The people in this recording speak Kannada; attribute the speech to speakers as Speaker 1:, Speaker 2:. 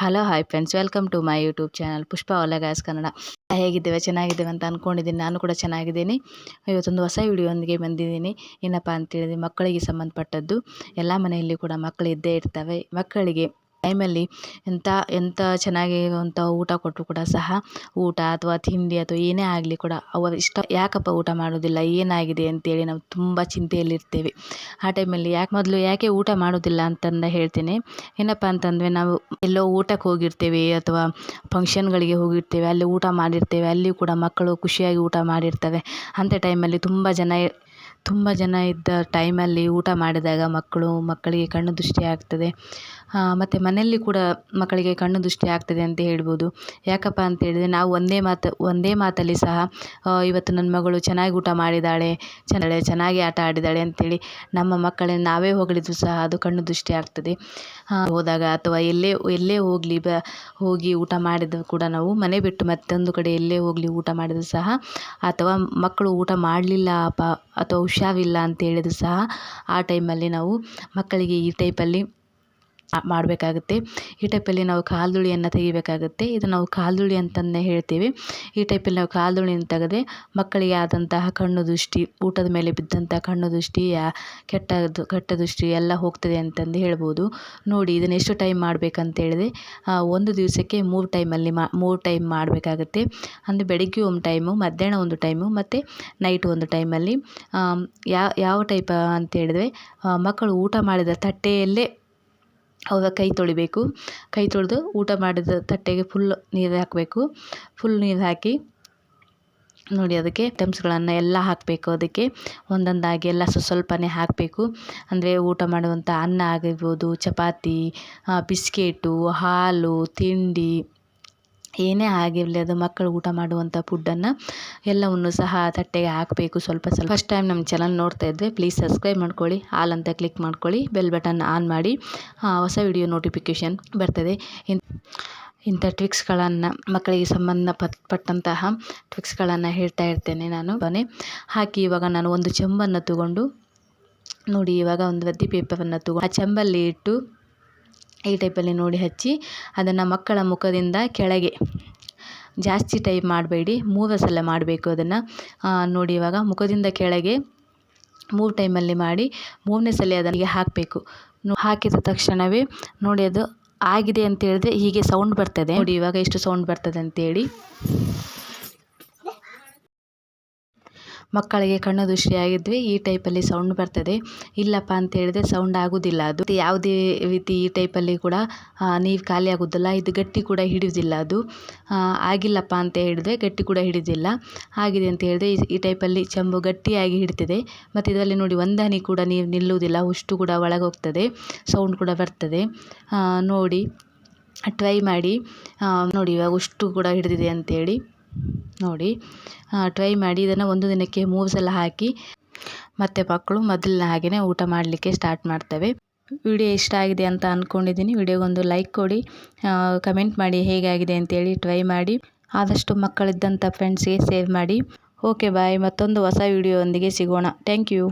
Speaker 1: Hello hi friends welcome to my YouTube channel Pushpa ಒಲಗಾಸ್ Kannada ಹೇಗಿದ್ದೇವೆ ಚೆನ್ನಾಗಿದ್ದೇವೆ ಅಂತ ಅಂದ್ಕೊಂಡಿದ್ದೀನಿ ನಾನು ಕೂಡ ಚೆನ್ನಾಗಿದ್ದೀನಿ. ಇವತ್ತೊಂದು ಹೊಸ ವಿಡಿಯೋಂದಿಗೆ ಬಂದಿದ್ದೀನಿ. ಏನಪ್ಪ ಅಂತೇಳಿದ್ರೆ ಮಕ್ಕಳಿಗೆ ಸಂಬಂಧಪಟ್ಟದ್ದು. ಎಲ್ಲ ಮನೆಯಲ್ಲಿ ಕೂಡ ಮಕ್ಕಳು ಇದ್ದೇ ಇರ್ತವೆ. ಮಕ್ಕಳಿಗೆ ಟೈಮಲ್ಲಿ ಎಂಥ ಎಂಥ ಚೆನ್ನಾಗಿರುವಂಥ ಊಟ ಕೊಟ್ಟರು ಕೂಡ ಸಹ ಊಟ ಅಥವಾ ತಿಂಡಿ ಅಥವಾ ಏನೇ ಆಗಲಿ ಕೂಡ ಅವರು ಇಷ್ಟ. ಯಾಕಪ್ಪ ಊಟ ಮಾಡೋದಿಲ್ಲ? ಏನಾಗಿದೆ ಅಂತೇಳಿ ನಾವು ತುಂಬ ಚಿಂತೆಯಲ್ಲಿರ್ತೇವೆ. ಆ ಟೈಮಲ್ಲಿ ಯಾಕೆ ಮೊದಲು ಯಾಕೆ ಊಟ ಮಾಡೋದಿಲ್ಲ ಅಂತಂದು ಹೇಳ್ತೀನಿ. ಏನಪ್ಪ ಅಂತಂದರೆ ನಾವು ಎಲ್ಲೋ ಊಟಕ್ಕೆ ಹೋಗಿರ್ತೇವೆ ಅಥವಾ ಫಂಕ್ಷನ್ಗಳಿಗೆ ಹೋಗಿರ್ತೇವೆ, ಅಲ್ಲಿ ಊಟ ಮಾಡಿರ್ತೇವೆ, ಅಲ್ಲಿ ಕೂಡ ಮಕ್ಕಳು ಖುಷಿಯಾಗಿ ಊಟ ಮಾಡಿರ್ತವೆ. ಅಂಥ ಟೈಮಲ್ಲಿ ತುಂಬ ಜನ ತುಂಬ ಜನ ಇದ್ದ ಟೈಮಲ್ಲಿ ಊಟ ಮಾಡಿದಾಗ ಮಕ್ಕಳು ಮಕ್ಕಳಿಗೆ ಕಣ್ಣು ದೃಷ್ಟಿ ಆಗ್ತದೆ. ಮತ್ತು ಮನೆಯಲ್ಲಿ ಕೂಡ ಮಕ್ಕಳಿಗೆ ಕಣ್ಣು ದೃಷ್ಟಿ ಆಗ್ತದೆ ಅಂತ ಹೇಳ್ಬೋದು. ಯಾಕಪ್ಪ ಅಂತ ಹೇಳಿದರೆ ನಾವು ಒಂದೇ ಮಾತು, ಒಂದೇ ಮಾತಲ್ಲಿ ಸಹ ಇವತ್ತು ನನ್ನ ಮಗಳು ಚೆನ್ನಾಗಿ ಊಟ ಮಾಡಿದ್ದಾಳೆ ಚೆನ್ನಾಗಿ ಆಟ ಆಡಿದ್ದಾಳೆ ಅಂತೇಳಿ ನಮ್ಮ ಮಕ್ಕಳನ್ನು ನಾವೇ ಹೊಗಳಿದ್ರು ಸಹ ಅದು ಕಣ್ಣು ದೃಷ್ಟಿ ಆಗ್ತದೆ. ಹೋದಾಗ ಅಥವಾ ಎಲ್ಲೇ ಎಲ್ಲೇ ಹೋಗಲಿ ಬ, ಹೋಗಿ ಊಟ ಮಾಡಿದ ಕೂಡ ನಾವು ಮನೆ ಬಿಟ್ಟು ಮತ್ತೊಂದು ಕಡೆ ಎಲ್ಲೇ ಹೋಗಲಿ ಊಟ ಮಾಡಿದ್ರು ಸಹ, ಅಥವಾ ಮಕ್ಕಳು ಊಟ ಮಾಡಲಿಲ್ಲ, ಅಪ್ಪ, ಅಥವಾ ಹುಷಾರಿಲ್ಲ ಅಂತ ಹೇಳಿದ್ರು ಸಹ ಆ ಟೈಮಲ್ಲಿ ನಾವು ಮಕ್ಕಳಿಗೆ ಈ ಟೈಪಲ್ಲಿ ಮಾಡಬೇಕಾಗುತ್ತೆ. ಈ ಟೈಪಲ್ಲಿ ನಾವು ಕಾಲ್ದುಳಿಯನ್ನು ತೆಗಿಬೇಕಾಗುತ್ತೆ. ಇದು ನಾವು ಕಾಲ್ದುಳಿ ಅಂತಲೇ ಹೇಳ್ತೀವಿ. ಈ ಟೈಪಲ್ಲಿ ನಾವು ಕಾಲ್ದುಳಿಯನ್ನು ತೆಗೆದ್ರೆ ಮಕ್ಕಳಿಗೆ ಆದಂತಹ ಕಣ್ಣು ದೃಷ್ಟಿ, ಊಟದ ಮೇಲೆ ಬಿದ್ದಂಥ ಕಣ್ಣು ದೃಷ್ಟಿ ಕೆಟ್ಟದ್ದು, ಕೆಟ್ಟ ದೃಷ್ಟಿ ಎಲ್ಲ ಹೋಗ್ತದೆ ಅಂತಂದು ಹೇಳ್ಬೋದು. ನೋಡಿ, ಇದನ್ನು ಎಷ್ಟು ಟೈಮ್ ಮಾಡಬೇಕಂತೇಳಿದೆ. ಒಂದು ದಿವಸಕ್ಕೆ ಮೂರು ಟೈಮಲ್ಲಿ ಮಾ, ಮೂರು ಟೈಮ್ ಮಾಡಬೇಕಾಗುತ್ತೆ. ಅಂದರೆ ಬೆಳಗ್ಗೆ ಒಂದು ಟೈಮು, ಮಧ್ಯಾಹ್ನ ಒಂದು ಟೈಮು, ಮತ್ತು ನೈಟ್ ಒಂದು ಟೈಮಲ್ಲಿ. ಯಾವ ಯಾವ ಟೈಪ್ ಅಂತೇಳಿದ್ರೆ ಮಕ್ಕಳು ಊಟ ಮಾಡಿದ ತಟ್ಟೆಯಲ್ಲೇ ಅವಾಗ ಕೈ ತೊಳಿಬೇಕು. ಕೈ ತೊಳೆದು ಊಟ ಮಾಡಿದ ತಟ್ಟೆಗೆ ಫುಲ್ ನೀರು ಹಾಕಬೇಕು. ಫುಲ್ ನೀರು ಹಾಕಿ ನೋಡಿ ಅದಕ್ಕೆ ಐಟಮ್ಸ್ಗಳನ್ನು ಎಲ್ಲ ಹಾಕಬೇಕು. ಅದಕ್ಕೆ ಒಂದೊಂದಾಗಿ ಎಲ್ಲ ಸ್ವಲ್ಪನೇ ಹಾಕಬೇಕು. ಅಂದರೆ ಊಟ ಮಾಡುವಂಥ ಅನ್ನ ಆಗಿರ್ಬೋದು, ಚಪಾತಿ ಬಿಸ್ಕೆಟು, ಹಾಲು, ತಿಂಡಿ ಏನೇ ಆಗಿರಲಿ ಅದು ಮಕ್ಕಳು ಊಟ ಮಾಡುವಂಥ ಫುಡ್ಡನ್ನು ಎಲ್ಲವನ್ನು ಸಹ ತಟ್ಟೆಗೆ ಹಾಕಬೇಕು. ಸ್ವಲ್ಪ ಸ್ವಲ್ಪ ಫಸ್ಟ್ ಟೈಮ್ ನಮ್ಮ ಚಾನಲ್ ನೋಡ್ತಾ ಇದ್ದರೆ ಪ್ಲೀಸ್ ಸಬ್ಸ್ಕ್ರೈಬ್ ಮಾಡ್ಕೊಳ್ಳಿ, ಆಲ್ ಅಂತ ಕ್ಲಿಕ್ ಮಾಡ್ಕೊಳ್ಳಿ ಬೆಲ್ ಬಟನ್ ಆನ್ ಮಾಡಿ ಹೊಸ ವಿಡಿಯೋ ನೋಟಿಫಿಕೇಷನ್ ಬರ್ತದೆ. ಇಂಥ ಟ್ವಿಕ್ಸ್ಗಳನ್ನು ಮಕ್ಕಳಿಗೆ ಸಂಬಂಧಪಟ್ಟಂತಹ ಟ್ವಿಕ್ಸ್ಗಳನ್ನು ಹೇಳ್ತಾ ಇರ್ತೇನೆ ನಾನು. ಬನ್ನಿ, ಹಾಕಿ ಇವಾಗ ನಾನು ಒಂದು ಚೆಂಬನ್ನು ತಗೊಂಡು, ನೋಡಿ ಇವಾಗ ಒಂದು ವದ್ದಿ ಪೇಪರನ್ನು ತಗೊಂಡು ಆ ಚೆಂಬಲ್ಲಿ ಇಟ್ಟು ಈ ಟೈಪಲ್ಲಿ ನೋಡಿ ಹಚ್ಚಿ ಅದನ್ನು ಮಕ್ಕಳ ಮುಖದಿಂದ ಕೆಳಗೆ ಜಾಸ್ತಿ ಟೈಪ್ ಮಾಡಬೇಡಿ, ಮೂರು ಸಲ ಮಾಡಬೇಕು ಅದನ್ನು. ನೋಡಿ ಇವಾಗ ಮುಖದಿಂದ ಕೆಳಗೆ ಮೂರು ಟೈಮಲ್ಲಿ ಮಾಡಿ ಮೂರನೇ ಸಲ ಅದನಿಗೆ ಹಾಕಬೇಕು. ಹಾಕಿದ ತಕ್ಷಣವೇ ನೋಡಿ ಅದು ಆಗಿದೆ ಅಂತ ಹೇಳಿದ್ರೆ ಹೀಗೆ ಸೌಂಡ್ ಬರ್ತದೆ. ನೋಡಿ ಇವಾಗ ಎಷ್ಟು ಸೌಂಡ್ ಬರ್ತದೆ ಅಂತೇಳಿ. ಮಕ್ಕಳಿಗೆ ಕಣ್ಣು ದೃಷ್ಟಿಯಾಗಿದ್ವಿ, ಈ ಟೈಪಲ್ಲಿ ಸೌಂಡ್ ಬರ್ತದೆ. ಇಲ್ಲಪ್ಪ ಅಂತ ಹೇಳಿದ್ರೆ ಸೌಂಡ್ ಆಗೋದಿಲ್ಲ. ಅದು ಯಾವುದೇ ರೀತಿ ಈ ಟೈಪಲ್ಲಿ ಕೂಡ ನೀರು ಖಾಲಿ ಆಗೋದಿಲ್ಲ, ಇದು ಗಟ್ಟಿ ಕೂಡ ಹಿಡಿಯೋದಿಲ್ಲ ಅದು. ಆಗಿಲ್ಲಪ್ಪ ಅಂತ ಹೇಳಿದ್ರೆ ಗಟ್ಟಿ ಕೂಡ ಹಿಡಿದಿಲ್ಲ. ಆಗಿದೆ ಅಂತ ಹೇಳಿದ್ರೆ ಈ ಟೈಪಲ್ಲಿ ಚೆಂಬು ಗಟ್ಟಿಯಾಗಿ ಹಿಡಿತದೆ. ಮತ್ತು ಇದರಲ್ಲಿ ನೋಡಿ ಒಂದು ಕೂಡ ನೀರು ನಿಲ್ಲುವುದಿಲ್ಲ, ಉಷ್ಟು ಕೂಡ ಒಳಗೋಗ್ತದೆ, ಸೌಂಡ್ ಕೂಡ ಬರ್ತದೆ. ನೋಡಿ, ಟ್ರೈ ಮಾಡಿ. ನೋಡಿ ಇವಾಗ ಉಷ್ಟು ಕೂಡ ಹಿಡಿದಿದೆ ಅಂತೇಳಿ ನೋಡಿ ಟ್ರೈ ಮಾಡಿ. ಇದನ್ನು ಒಂದು ದಿನಕ್ಕೆ ಮೂರು ಸಲ ಹಾಕಿ ಮತ್ತೆ ಮಕ್ಕಳು ಮೊದಲಿನ ಹಾಗೆಯೇ ಊಟ ಮಾಡಲಿಕ್ಕೆ ಸ್ಟಾರ್ಟ್ ಮಾಡ್ತವೆ. ವಿಡಿಯೋ ಇಷ್ಟ ಆಗಿದೆ ಅಂತ ಅಂದ್ಕೊಂಡಿದ್ದೀನಿ ವಿಡಿಯೋಗೊಂದು ಲೈಕ್ ಕೊಡಿ. ಕಮೆಂಟ್ ಮಾಡಿ ಹೇಗಾಗಿದೆ ಅಂತೇಳಿ ಟ್ರೈ ಮಾಡಿ. ಆದಷ್ಟು ಮಕ್ಕಳಿದ್ದಂಥ ಫ್ರೆಂಡ್ಸ್ಗೆ ಸೇವ್ ಮಾಡಿ. ಓಕೆ ಬಾಯ್ ಮತ್ತೊಂದು ಹೊಸ ವಿಡಿಯೋ ಒಂದಿಗೆ ಸಿಗೋಣ. Thank you